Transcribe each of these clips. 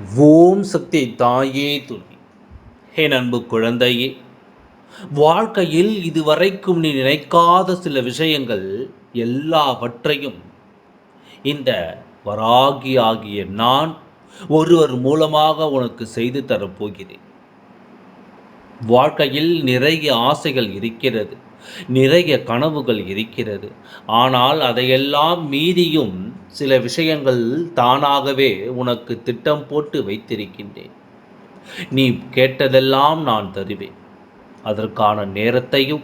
ஓம் சக்தி தாயே துணி. ஹே அன்பு குழந்தையே வாழ்க்கையில் இதுவரைக்கும் நீ நினைக்காத சில விஷயங்கள் எல்லாவற்றையும் இந்த வராகி ஆகிய நான் ஒருவர் மூலமாக உனக்கு செய்து தரப்போகிறேன். வாழ்க்கையில் நிறைய ஆசைகள் இருக்கிறது. நிறைய கனவுகள் இருக்கிறது. ஆனால் அதையெல்லாம் மீறியும் சில விஷயங்கள் தானாகவே உனக்கு திட்டம் போட்டு வைத்திருக்கின்றேன். நீ கேட்டதெல்லாம் நான் தருவேன். அதற்கான நேரத்தையும்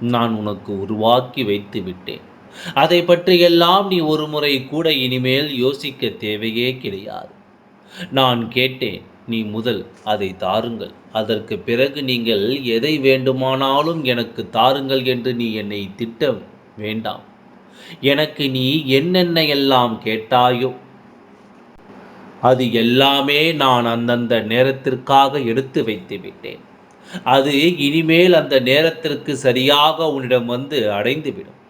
நான் உனக்கு உருவாக்கி வைத்து விட்டேன். அதை பற்றியெல்லாம் நீ ஒரு முறை கூட இனிமேல் யோசிக்க தேவையே கிடையாது. நான் கேட்டேன் நீ முதல் அதை தாருங்கள். அதற்கு பிறகு நீங்கள் எதை வேண்டுமானாலும் எனக்கு தாருங்கள் என்று நீ என்னை திட்ட வேண்டாம். எனக்கு நீ என்னென்ன எல்லாம் கேட்டாயோ அது எல்லாமே நான் அந்தந்த நேரத்திற்காக எடுத்து வைத்து விட்டேன். அது இனிமேல் அந்த நேரத்திற்கு சரியாக உன்னிடம் வந்து அடைந்துவிடும்.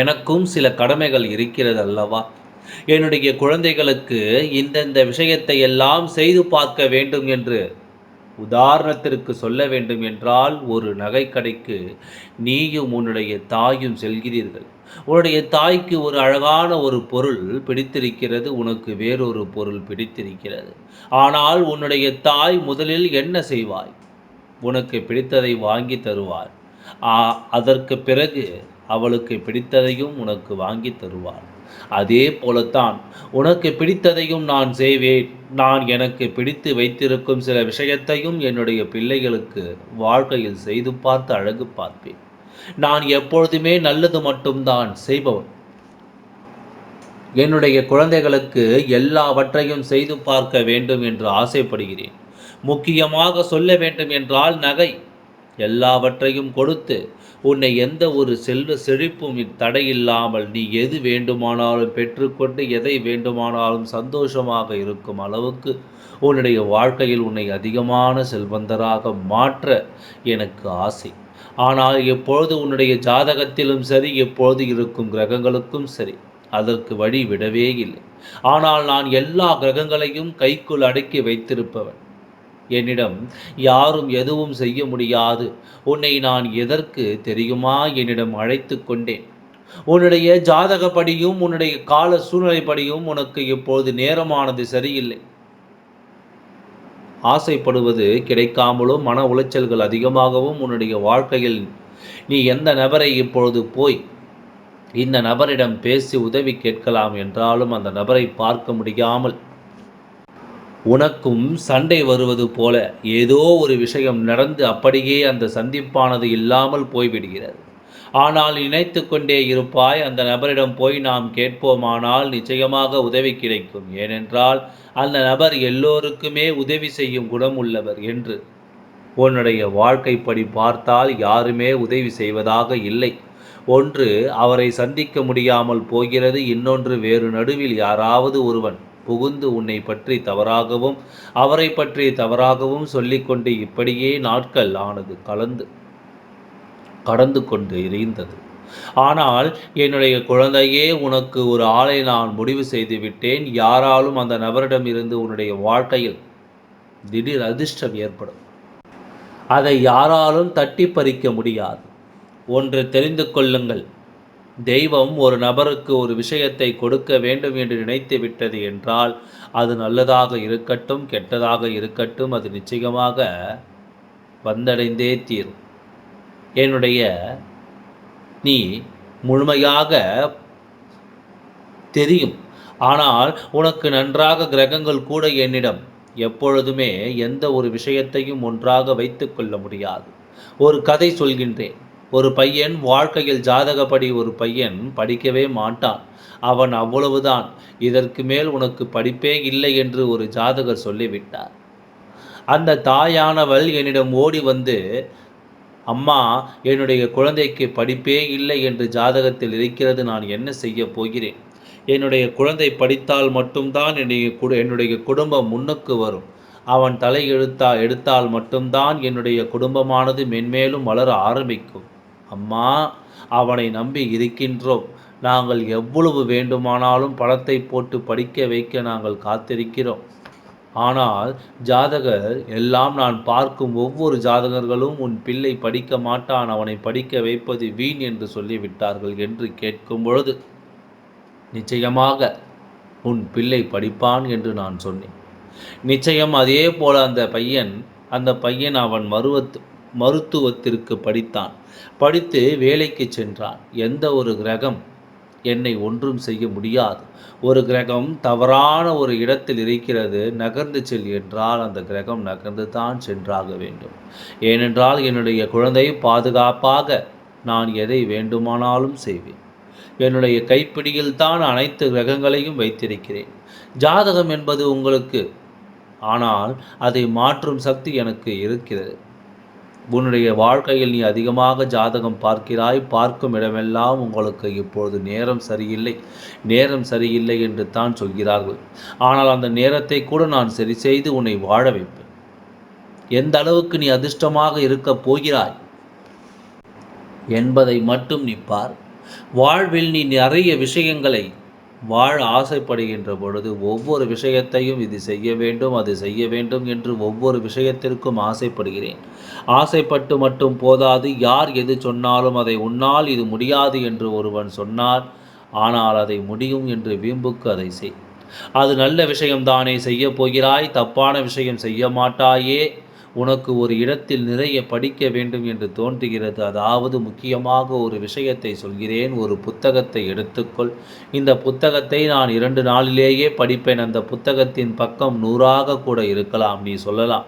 எனக்கும் சில கடமைகள் இருக்கிறது அல்லவா என்னுடைய குழந்தைகளுக்கு இந்தந்த விஷயத்தை எல்லாம் செய்து பார்க்க வேண்டும் என்று உதாரணத்திற்கு சொல்ல வேண்டும் என்றால் ஒரு நகைக்கடைக்கு நீயும் உன்னுடைய தாயும் செல்கிறீர்கள். உன்னுடைய தாய்க்கு ஒரு அழகான ஒரு பொருள் பிடித்திருக்கிறது உனக்கு வேறொரு பொருள் பிடித்திருக்கிறது. ஆனால் உன்னுடைய தாய் முதலில் என்ன செய்வாய்? உனக்கு பிடித்ததை வாங்கி தருவார். அதற்கு பிறகு அவளுக்கு பிடித்ததையும் உனக்கு வாங்கி தருவாள் அதே போலத்தான் உனக்கு பிடித்ததையும் நான் செய்வேன். நான் எனக்கு பிடித்து வைத்திருக்கும் சில விஷயத்தையும் என்னுடைய பிள்ளைகளுக்கு வாழ்க்கையில் செய்து பார்த்து அழகு பார்ப்பேன். நான் எப்பொழுதுமே நல்லது மட்டும்தான் செய்பவன். என்னுடைய குழந்தைகளுக்கு எல்லாவற்றையும் செய்து பார்க்க வேண்டும் என்று ஆசைப்படுகிறேன். முக்கியமாக சொல்ல வேண்டும் என்றால் நகை. எல்லாவற்றையும் கொடுத்து உன்னை எந்த ஒரு செல்வ செழிப்பும் தடையில்லாமல் நீ எது வேண்டுமானாலும் பெற்றுக்கொண்டு எதை வேண்டுமானாலும் சந்தோஷமாக இருக்கும் அளவுக்கு உன்னுடைய வாழ்க்கையில் உன்னை அதிகமான செல்வந்தராக மாற்ற எனக்கு ஆசை. ஆனால் எப்பொழுது உன்னுடைய ஜாதகத்திலும் சரி எப்பொழுது இருக்கும் கிரகங்களுக்கும் சரி அதற்கு வழி விடவே இல்லை. ஆனால் நான் எல்லா கிரகங்களையும் கைக்குள் அடக்கி வைத்திருப்பவன். என்னிடம் யாரும் எதுவும் செய்ய முடியாது. உன்னை நான் எதற்கு தெரியுமா என்னிடம் அழைத்து கொண்டேன். உன்னுடைய ஜாதகப்படியும் உன்னுடைய கால சூழ்நிலைப்படியும் உனக்கு இப்பொழுது நேரமானது சரியில்லை. ஆசைப்படுவது கிடைக்காமலும் மன உளைச்சல்கள் அதிகமாகவும் உன்னுடைய வாழ்க்கையில் நீ எந்த நபரை இப்பொழுது போய் இந்த நபரிடம் பேசி உதவி கேட்கலாம் என்றாலும் அந்த நபரை பார்க்க முடியாமல் உனக்கும் சண்டை வருவது போல ஏதோ ஒரு விஷயம் நடந்து அப்படியே அந்த சந்திப்பானது இல்லாமல் போய்விடுகிறது. ஆனால் நினைத்து கொண்டே இருப்பாய் அந்த நபரிடம் போய் நாம் கேட்போமானால் நிச்சயமாக உதவி கிடைக்கும். ஏனென்றால் அந்த நபர் எல்லோருக்குமே உதவி செய்யும் குணம் உள்ளவர் என்று உன்னுடைய வாழ்க்கைப்படி பார்த்தால் யாருமே உதவி செய்வதாக இல்லை. ஒன்று அவரை சந்திக்க முடியாமல் போகிறது இன்னொன்று வேறு நடுவில் யாராவது ஒருவன் புகுந்து உன்னை பற்றி தவறாகவும் அவரை பற்றி தவறாகவும் சொல்லிக்கொண்டு இப்படியே நாட்கள் ஆனது கலந்து கடந்து கொண்டு இருந்தது ஆனால் என்னுடைய குழந்தையே உனக்கு ஒரு ஆளை நான் முடிவு செய்து விட்டேன். யாராலும் அந்த நபரிடம் இருந்து உன்னுடைய வாழ்க்கையில் திடீர் அதிர்ஷ்டம் ஏற்படும். அதை யாராலும் தட்டி பறிக்க முடியாது. ஒன்று தெரிந்து கொள்ளுங்கள். தெய்வம் ஒரு நபருக்கு ஒரு விஷயத்தை கொடுக்க வேண்டும் என்று நினைத்து விட்டது என்றால் அது நல்லதாக இருக்கட்டும் கெட்டதாக இருக்கட்டும் அது நிச்சயமாக வந்தடைந்தே தீரும். என்னுடைய நீ முழுமையாக தெரியும். ஆனால் உனக்கு நன்றாக கிரகங்கள் கூட என்னிடம் எப்பொழுதுமே எந்த ஒரு விஷயத்தையும் ஒன்றாக வைத்துக்கொள்ள முடியாது. ஒரு கதை சொல்கின்றேன். ஒரு பையன் வாழ்க்கையில் ஜாதகப்படி ஒரு பையன் படிக்கவே மாட்டான். அவன் அவ்வளவுதான். இதற்கு மேல் உனக்கு படிப்பே இல்லை என்று ஒரு ஜாதகர் சொல்லிவிட்டார். அந்த தாயானவள் என்னிடம் ஓடி வந்து அம்மா என்னுடைய குழந்தைக்கு படிப்பே இல்லை என்று ஜாதகத்தில் இருக்கிறது. நான் என்ன செய்ய போகிறேன்? என்னுடைய குழந்தை படித்தால் மட்டும்தான் என்னுடைய என்னுடைய குடும்பம் முன்னுக்கு வரும். அவன் தலை எழுத்தா எடுத்தால் மட்டும்தான் என்னுடைய குடும்பமானது மென்மேலும் வளர ஆரம்பிக்கும். அம்மா அவனை நம்பி இருக்கின்றோம். நாங்கள் எவ்வளவு வேண்டுமானாலும் பணத்தை போட்டு படிக்க வைக்க நாங்கள் காத்திருக்கிறோம். ஆனால் ஜாதகர் எல்லாம் நான் பார்க்கும் ஒவ்வொரு ஜாதகர்களும் உன் பிள்ளை படிக்க மாட்டான் அவனை படிக்க வைப்பது வீண் என்று சொல்லிவிட்டார்கள் என்று கேட்கும் பொழுது நிச்சயமாக உன் பிள்ளை படிப்பான் என்று நான் சொன்னேன். நிச்சயம் அதே போல அந்த பையன் அந்த பையன் அவன் மருவத் மருத்துவத்திற்கு படித்தான். படித்து வேலைக்கு சென்றான். எந்த ஒரு கிரகம் என்னை ஒன்றும் செய்ய முடியாது. ஒரு கிரகம் தவறான ஒரு இடத்தில் இருக்கிறது. நகர்ந்து செல் என்றால் அந்த கிரகம் நகர்ந்து தான் சென்றாக வேண்டும். ஏனென்றால் என்னுடைய குழந்தையை பாதுகாப்பாக நான் எதை வேண்டுமானாலும் செய்வேன். என்னுடைய கைப்பிடியில் தான் அனைத்து கிரகங்களையும் வைத்திருக்கிறேன். ஜாதகம் என்பது உங்களுக்கு. ஆனால் அதை மாற்றும் சக்தி எனக்கு இருக்கிறது. உன்னுடைய வாழ்க்கையில் நீ அதிகமாக ஜாதகம் பார்க்கிறாய் பார்க்கும் இடமெல்லாம் உங்களுக்கு இப்பொழுது நேரம் சரியில்லை நேரம் சரியில்லை என்று தான் சொல்கிறார்கள். ஆனால் அந்த நேரத்தை கூட நான் சரி செய்து உன்னை வாழ வைப்பேன். எந்த அளவுக்கு நீ அதிர்ஷ்டமாக இருக்கப் போகிறாய் என்பதை மட்டும் நீ பார். வாழ்வில் நீ நிறைய விஷயங்களை வாழ ஆசைப்படுகின்ற பொழுது ஒவ்வொரு விஷயத்தையும் இது செய்ய வேண்டும் அது செய்ய வேண்டும் என்று ஒவ்வொரு விஷயத்திற்கும் ஆசைப்படுகிறேன். ஆசைப்பட்டு மட்டும் போதாது யார் எது சொன்னாலும் அதை உன்னால் இது முடியாது என்று ஒருவன் சொன்னார் ஆனால் அதை முடியும் என்று வீம்புக்கு அதை செய். அது நல்ல விஷயம்தானே செய்ய போகிறாய் தப்பான விஷயம் செய்ய மாட்டாயே உனக்கு ஒரு இடத்தில் நிறைய படிக்க வேண்டும் என்று தோன்றுகிறது. அதாவது முக்கியமாக ஒரு விஷயத்தை சொல்கிறேன். ஒரு புத்தகத்தை எடுத்துக்கொள். இந்த புத்தகத்தை நான் இரண்டு நாளிலேயே படிப்பேன். அந்த புத்தகத்தின் பக்கம் நூறாக கூட இருக்கலாம். நீ சொல்லலாம்.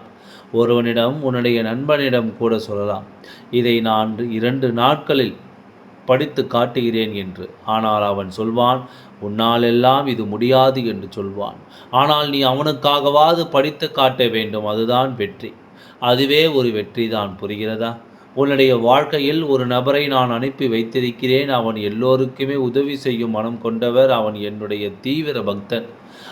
ஒருவனிடம் உன்னுடைய நண்பனிடம் கூட சொல்லலாம். இதை நான் இரண்டு நாட்களில் படித்து காட்டுகிறேன் என்று. ஆனால் அவன் சொல்வான் உன்னாலெல்லாம் இது முடியாது என்று சொல்வான். ஆனால் நீ அவனுக்காகவாது படித்து காட்ட வேண்டும். அதுதான் வெற்றி. அதுவே ஒரு வெற்றி தான் புரிகிறதா? உன்னுடைய வாழ்க்கையில் ஒரு நபரை நான் அனுப்பி வைத்திருக்கிறேன். அவன் எல்லோருக்குமே உதவி செய்யும் மனம் கொண்டவர் அவன் என்னுடைய தீவிர பக்தன்.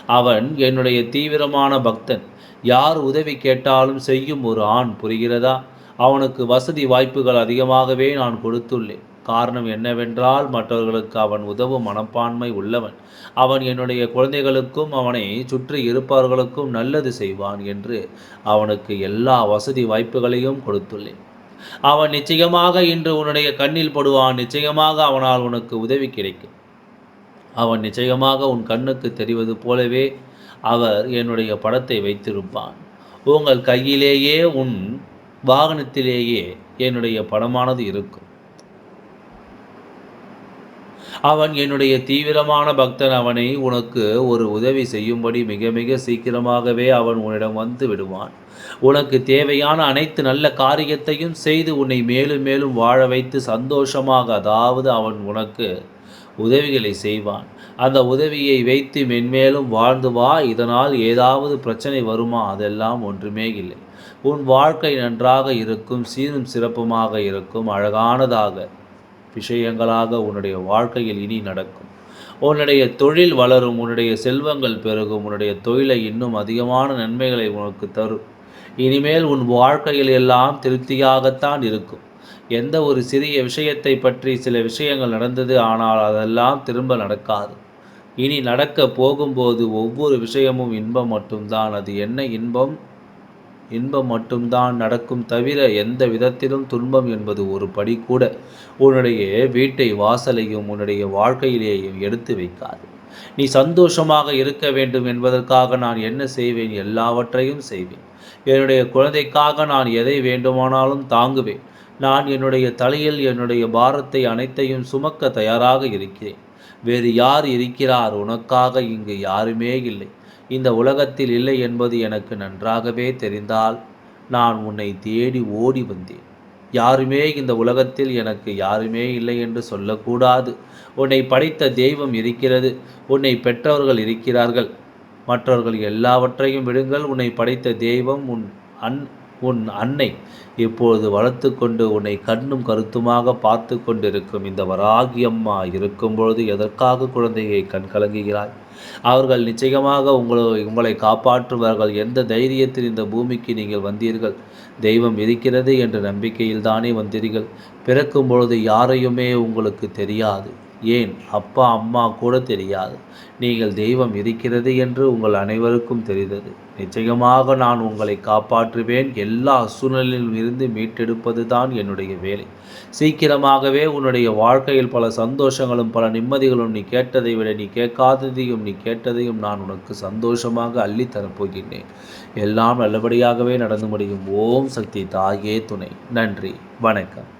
அவன் என்னுடைய தீவிரமான பக்தன். யார் உதவி கேட்டாலும் செய்யும் ஒரு ஆண் புரிகிறதா? அவனுக்கு வசதி வாய்ப்புகள் அதிகமாகவே நான் கொடுத்துள்ளேன். காரணம் என்னவென்றால் மற்றவர்களுக்கு அவன் உதவும் மனப்பான்மை உள்ளவன். அவன் என்னுடைய குழந்தைகளுக்கும் அவனை சுற்றி இருப்பவர்களுக்கும் நல்லது செய்வான் என்று அவனுக்கு எல்லா வசதி வாய்ப்புகளையும் கொடுத்துள்ளேன். அவன் நிச்சயமாக இன்று உன்னுடைய கண்ணில் படுவான் நிச்சயமாக அவனால் உனக்கு உதவி கிடைக்கும். அவன் நிச்சயமாக உன் கண்ணுக்கு தெரிவது போலவே அவர் என்னுடைய படத்தை வைத்திருப்பான். உங்கள் கையிலேயே உன் வாகனத்திலேயே என்னுடைய படமானது இருக்கும். அவன் என்னுடைய தீவிரமான பக்தன் அவனை உனக்கு ஒரு உதவி செய்யும்படி மிக மிக சீக்கிரமாகவே அவன் உன்னிடம் வந்து விடுவான். உனக்கு தேவையான அனைத்து நல்ல காரியத்தையும் செய்து உன்னை மேலும் மேலும் வாழ வைத்து சந்தோஷமாக அதாவது அவன் உனக்கு உதவிகளை செய்வான். அந்த உதவியை வைத்து மென்மேலும் வாழ்ந்து வா இதனால் ஏதாவது பிரச்சனை வருமா அதெல்லாம் ஒன்றுமே இல்லை. உன் வாழ்க்கை நன்றாக இருக்கும் சீரும் சிறப்புமாக இருக்கும் அழகானதாக விஷயங்களாக உன்னுடைய வாழ்க்கையில் இனி நடக்கும். உன்னுடைய தொழில் வளரும் உன்னுடைய செல்வங்கள் பெருகும் உன்னுடைய தொழிலை இன்னும் அதிகமான நன்மைகளை உனக்கு தரும். இனிமேல் உன் வாழ்க்கையில் எல்லாம் திருப்தியாகத்தான் இருக்கும். எந்த ஒரு சிறிய விஷயத்தை பற்றி சில விஷயங்கள் நடந்தது ஆனால் அதெல்லாம் திரும்ப நடக்காது. இனி நடக்க போகும்போது ஒவ்வொரு விஷயமும் இன்பம் மட்டும்தான். அது என்ன இன்பம்? இன்பம் மட்டும்தான் நடக்கும் தவிர எந்த விதத்திலும் துன்பம் என்பது ஒரு படி கூட. உன்னுடைய வீட்டை வாசலையும் உன்னுடைய வாழ்க்கையிலேயும் எடுத்து வைக்காது. நீ சந்தோஷமாக இருக்க வேண்டும் என்பதற்காக நான் என்ன செய்வேன்? எல்லாவற்றையும் செய்வேன். என்னுடைய குழந்தைக்காக நான் எதை வேண்டுமானாலும் தாங்குவேன். நான் என்னுடைய தலையில் என்னுடைய பாரத்தை அனைத்தையும் சுமக்க தயாராக இருக்கிறேன். வேறு யார் இருக்கிறார்? உனக்காக இங்கு யாருமே இல்லை. இந்த உலகத்தில் இல்லை என்பது எனக்கு நன்றாகவே தெரிந்தால் நான் உன்னை தேடி ஓடி வந்தேன். யாருமே இந்த உலகத்தில் எனக்கு யாருமே இல்லை என்று சொல்லக்கூடாது. உன்னை படைத்த தெய்வம் இருக்கிறது உன்னை பெற்றவர்கள் இருக்கிறார்கள். மற்றவர்கள் எல்லாவற்றையும் விடுங்கள் உன்னை படைத்த தெய்வம் உன் அன் உன் அன்னை. இப்பொழுது வளர்த்து கொண்டு உன்னை கண்ணும் கருத்துமாக பார்த்து கொண்டிருக்கும் இந்த வராகியம்மா இருக்கும் பொழுது எதற்காக குழந்தையை கண் கலங்குகிறாய் அவர்கள் நிச்சயமாக உங்களை உங்களை காப்பாற்றுவார்கள். எந்த தைரியத்தில் இந்த பூமிக்கு நீங்கள் வந்தீர்கள்? தெய்வம் இருக்கிறது என்ற நம்பிக்கையில் தானே வந்தீர்கள். பிறக்கும் பொழுது யாரையுமே உங்களுக்கு தெரியாது. ஏன்? அப்பா அம்மா கூட தெரியாது. நீங்கள் தெய்வம் இருக்கிறது என்று உங்கள் அனைவருக்கும் தெரிந்தது. நிச்சயமாக நான் உங்களை காப்பாற்றுவேன். எல்லா சூழ்நிலையிலும் இருந்து மீட்டெடுப்பது தான் என்னுடைய வேலை. சீக்கிரமாகவே உன்னுடைய வாழ்க்கையில் பல சந்தோஷங்களும் பல நிம்மதிகளும் நீ கேட்டதை விட நீ கேட்காததையும் நீ கேட்டதையும் நான் உனக்கு சந்தோஷமாக அள்ளித்தரப்போகின்றேன் எல்லாம் நல்லபடியாகவே நடந்து முடியும். ஓம் சக்தி தாயே துணை. நன்றி. வணக்கம்.